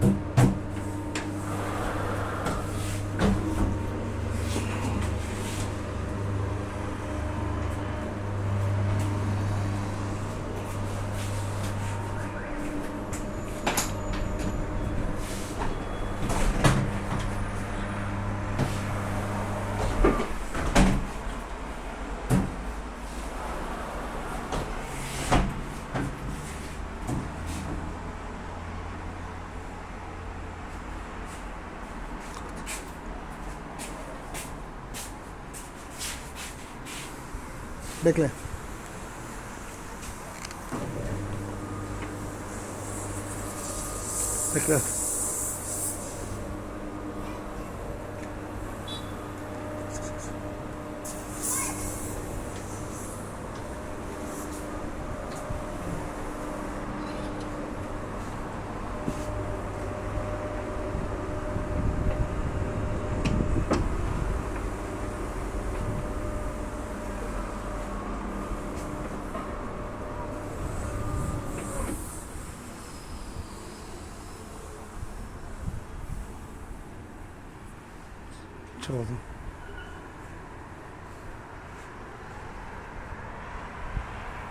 Bye. Bekle. Bekle. Told çoğalın.